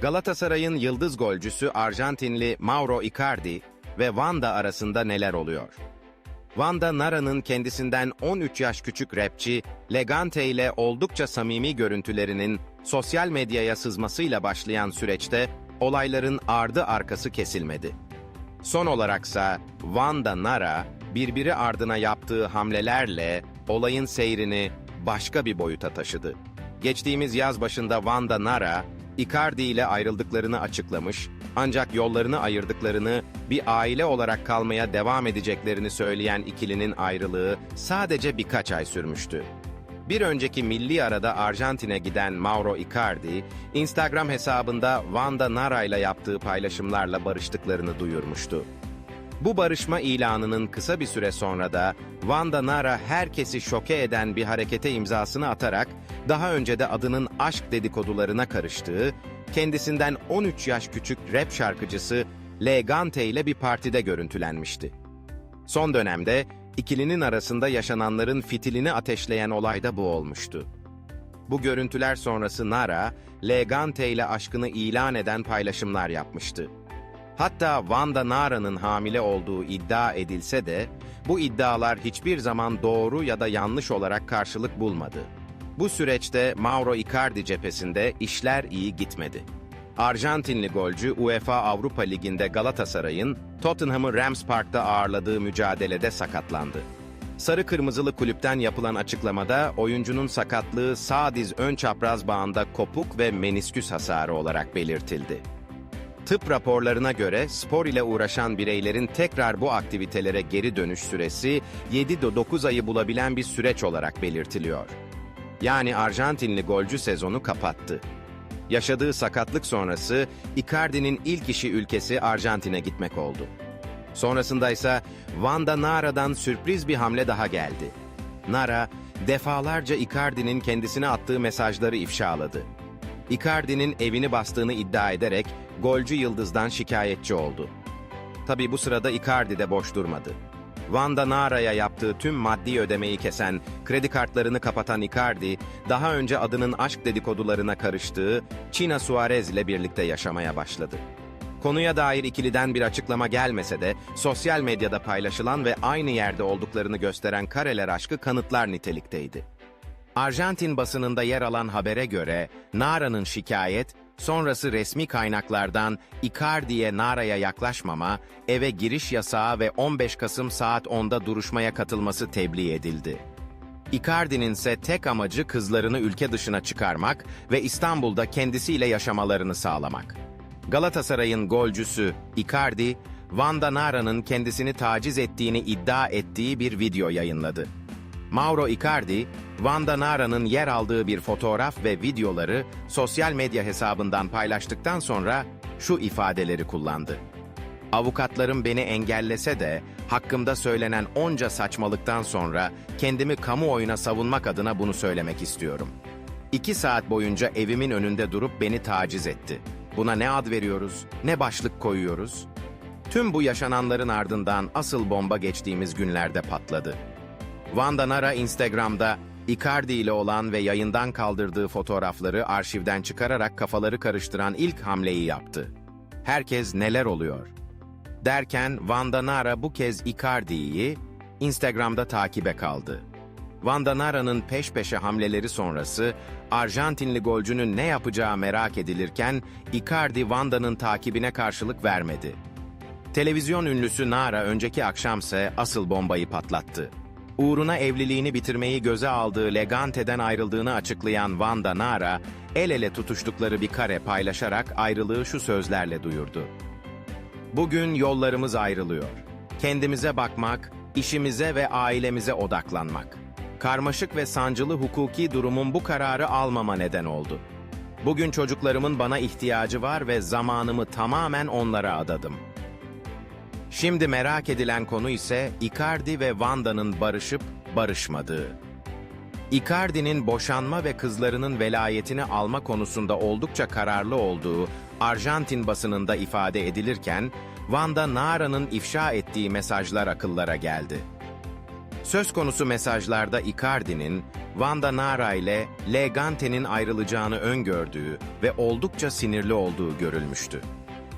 Galatasaray'ın yıldız golcüsü Arjantinli Mauro Icardi ve Wanda arasında neler oluyor? Wanda Nara'nın kendisinden 13 yaş küçük rapçi Legante ile oldukça samimi görüntülerinin sosyal medyaya sızmasıyla başlayan süreçte olayların ardı arkası kesilmedi. Son olaraksa Wanda Nara birbiri ardına yaptığı hamlelerle olayın seyrini başka bir boyuta taşıdı. Geçtiğimiz yaz başında Wanda Nara, Icardi ile ayrıldıklarını açıklamış ancak yollarını ayırdıklarını, bir aile olarak kalmaya devam edeceklerini söyleyen ikilinin ayrılığı sadece birkaç ay sürmüştü. Bir önceki milli arada Arjantin'e giden Mauro Icardi, Instagram hesabında Wanda Nara ile yaptığı paylaşımlarla barıştıklarını duyurmuştu. Bu barışma ilanının kısa bir süre sonra da Wanda Nara herkesi şoke eden bir harekete imzasını atarak daha önce de adının aşk dedikodularına karıştığı, kendisinden 13 yaş küçük rap şarkıcısı Legante ile bir partide görüntülenmişti. Son dönemde ikilinin arasında yaşananların fitilini ateşleyen olay da bu olmuştu. Bu görüntüler sonrası Nara, Legante ile aşkını ilan eden paylaşımlar yapmıştı. Hatta Wanda Nara'nın hamile olduğu iddia edilse de, bu iddialar hiçbir zaman doğru ya da yanlış olarak karşılık bulmadı. Bu süreçte Mauro Icardi cephesinde işler iyi gitmedi. Arjantinli golcü UEFA Avrupa Ligi'nde Galatasaray'ın Tottenham'ı Rams Park'ta ağırladığı mücadelede sakatlandı. Sarı Kırmızılı kulüpten yapılan açıklamada oyuncunun sakatlığı sağ diz ön çapraz bağında kopuk ve menisküs hasarı olarak belirtildi. Tıp raporlarına göre spor ile uğraşan bireylerin tekrar bu aktivitelere geri dönüş süresi 7-9 ayı bulabilen bir süreç olarak belirtiliyor. Yani Arjantinli golcü sezonu kapattı. Yaşadığı sakatlık sonrası Icardi'nin ilk işi ülkesi Arjantin'e gitmek oldu. Sonrasında ise Wanda Nara'dan sürpriz bir hamle daha geldi. Nara, defalarca Icardi'nin kendisine attığı mesajları ifşaladı. Icardi'nin evini bastığını iddia ederek golcü yıldızdan şikayetçi oldu. Tabi bu sırada Icardi de boş durmadı. Wanda Nara'ya yaptığı tüm maddi ödemeyi kesen, kredi kartlarını kapatan Icardi, daha önce adının aşk dedikodularına karıştığı China Suarez ile birlikte yaşamaya başladı. Konuya dair ikiliden bir açıklama gelmese de sosyal medyada paylaşılan ve aynı yerde olduklarını gösteren kareler aşkı kanıtlar nitelikteydi. Arjantin basınında yer alan habere göre Nara'nın şikayet, sonrası resmi kaynaklardan Icardi'ye Nara'ya yaklaşmama, eve giriş yasağı ve 15 Kasım saat 10'da duruşmaya katılması tebliğ edildi. Icardi'nin ise tek amacı kızlarını ülke dışına çıkarmak ve İstanbul'da kendisiyle yaşamalarını sağlamak. Galatasaray'ın golcüsü Icardi, Wanda Nara'nın kendisini taciz ettiğini iddia ettiği bir video yayınladı. Mauro Icardi, Wanda Nara'nın yer aldığı bir fotoğraf ve videoları sosyal medya hesabından paylaştıktan sonra şu ifadeleri kullandı. Avukatlarım beni engellese de hakkımda söylenen onca saçmalıktan sonra kendimi kamuoyuna savunmak adına bunu söylemek istiyorum. İki saat boyunca evimin önünde durup beni taciz etti. Buna ne ad veriyoruz, ne başlık koyuyoruz? Tüm bu yaşananların ardından asıl bomba geçtiğimiz günlerde patladı. Wanda Nara Instagram'da Icardi ile olan ve yayından kaldırdığı fotoğrafları arşivden çıkararak kafaları karıştıran ilk hamleyi yaptı. Herkes neler oluyor? Derken Wanda Nara bu kez Icardi'yi Instagram'da takibe kaldı. Wanda Nara'nın peş peşe hamleleri sonrası Arjantinli golcünün ne yapacağı merak edilirken Icardi Wanda'nın takibine karşılık vermedi. Televizyon ünlüsü Nara önceki akşamse asıl bombayı patlattı. Uğruna evliliğini bitirmeyi göze aldığı Legante'den ayrıldığını açıklayan Wanda Nara, el ele tutuştukları bir kare paylaşarak ayrılığı şu sözlerle duyurdu. Bugün yollarımız ayrılıyor. Kendimize bakmak, işimize ve ailemize odaklanmak. Karmaşık ve sancılı hukuki durumun bu kararı almama neden oldu. Bugün çocuklarımın bana ihtiyacı var ve zamanımı tamamen onlara adadım. Şimdi merak edilen konu ise Icardi ve Wanda'nın barışıp barışmadığı. Icardi'nin boşanma ve kızlarının velayetini alma konusunda oldukça kararlı olduğu Arjantin basınında ifade edilirken, Wanda Nara'nın ifşa ettiği mesajlar akıllara geldi. Söz konusu mesajlarda Icardi'nin Wanda Nara ile Legante'nin ayrılacağını öngördüğü ve oldukça sinirli olduğu görülmüştü.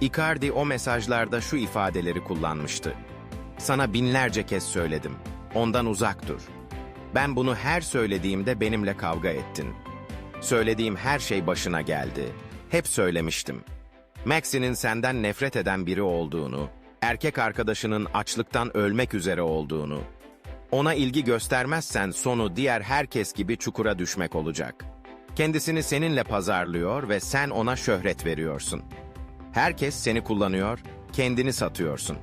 Icardi o mesajlarda şu ifadeleri kullanmıştı. Sana binlerce kez söyledim. Ondan uzak dur. Ben bunu her söylediğimde benimle kavga ettin. Söylediğim her şey başına geldi. Hep söylemiştim. Maxi'nin senden nefret eden biri olduğunu, erkek arkadaşının açlıktan ölmek üzere olduğunu, ona ilgi göstermezsen sonu diğer herkes gibi çukura düşmek olacak. Kendisini seninle pazarlıyor ve sen ona şöhret veriyorsun. Herkes seni kullanıyor, kendini satıyorsun.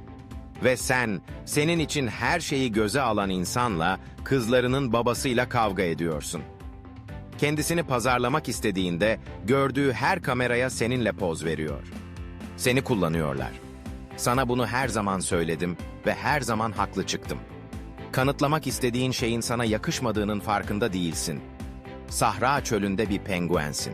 Ve sen, senin için her şeyi göze alan insanla, kızlarının babasıyla kavga ediyorsun. Kendisini pazarlamak istediğinde gördüğü her kameraya seninle poz veriyor. Seni kullanıyorlar. Sana bunu her zaman söyledim ve her zaman haklı çıktım. Kanıtlamak istediğin şeyin sana yakışmadığının farkında değilsin. Sahra çölünde bir penguensin.